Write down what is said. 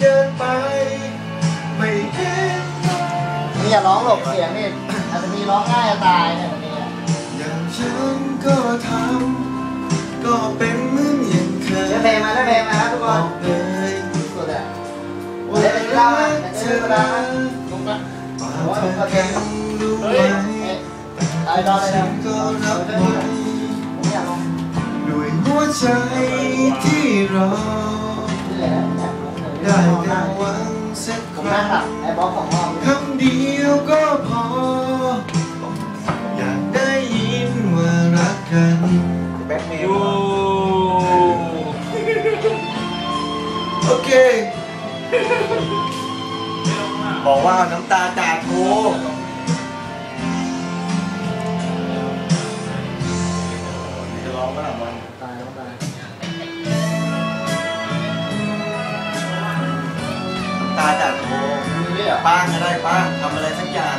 เดินไป ไม่เห็นนี่อย่าร้องหลบเสียงนี่อาจจะมีร้องง่ายจะตายเนี่ยวันนี้อย่างฉันก็ทำก็เป็นเหมือนอย่างเคยได้เพลงมาได้เพลงมาครับทุกบคอนกเลยสุดเลยว่าได้เป็นเล่าไหมรักได้เธเป็นอเวลาไหมลุงปะป่าเธอแค่รู้ไหมเอ๊ะไอ้ดอนเลยฉันะนก็รับไว้ผมอยากลองด้วยหัวใจที่รอ ได้แต่หวังสักผคมนั่งหลัรั้บงไอ้บอสสองรอบคำเดียวก็พอ อยากได้ยินว่ารักกันแบ็คเมลโอ้โอเคบอกว่าน้ำตาจากโทจะร้องก็หลังวันตายแล้วตาย ตาจากโทป้างก็ได้ป้างทำอะไรสักอย่าง